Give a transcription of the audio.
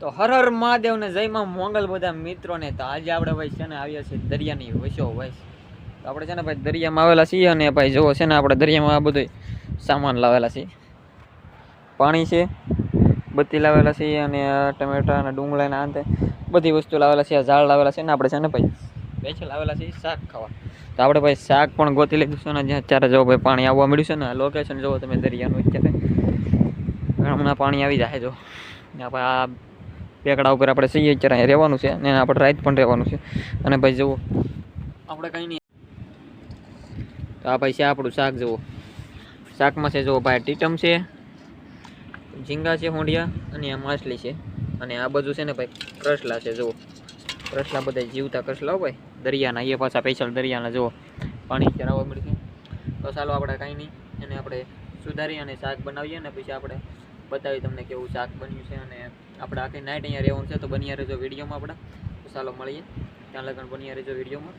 તો હર હર મહાદેવ ને જયમાં મોંગલ બધા મિત્રોને. તો આજે આપણે ભાઈ છે ને આવ્યા છે દરિયાની વસો વસ તો આપણે છે ને ભાઈ દરિયામાં આવેલા છીએ અને ભાઈ જુઓ છે ને આપણે દરિયામાં આ બધું સામાન લાવેલા છીએ. પાણી છે, બત્તી લાવેલા છીએ અને ટમેટા અને ડુંગળા ને આંતે બધી વસ્તુ લાવેલા છે ઝાડ લાવેલા છે ને આપણે છે ને ભાઈ વેચે લાવેલા છીએ શાક ખાવા. તો આપણે ભાઈ શાક પણ ગોતી લીધું છે ને જ્યાં અત્યારે જો ભાઈ પાણી આવવા મળ્યું છે ને લોકેશન જોવો તમે દરિયાનું અત્યારે. હમણાં પાણી આવી જાય જો. આ પેકડા ઉપર આપણે સહી અત્યારે અહીંયા રહેવાનું છે અને આપણે રાઈત પણ રહેવાનું છે. અને ભાઈ જુઓ. આપણે કંઈ નહીં. તો આ ભાઈ છે આપણું શાક, જુઓ. શાકમાં છે, જુઓ, ભાઈ ટીટમ છે, ઝીંગા છે, હોંડિયા અને આ માછલી છે. અને આ બધું છે ને ભાઈ કરસલા છે, જુઓ. કરસલા બધા જીવતા કરસલા હો ભાઈ. દરિયાના, એ પાછા સ્પેશિયલ દરિયાના, જુઓ. પાણી અત્યારે આવવા મળ્યું તો ચાલો આપણે કાંઈ નહીં. એને આપણે સુધારી અને શાક બનાવીએ ને પછી આપણે બતાવી તમને કેવું શાક બન્યું છે અને આપણે આખી નાઇટ અહીંયા રહેવાનું છે, તો બની રહેજો વિડીયોમાં આપણે. તો ચાલો મળીએ. ત્યાં લગન બની રહેજો વિડીયોમાં.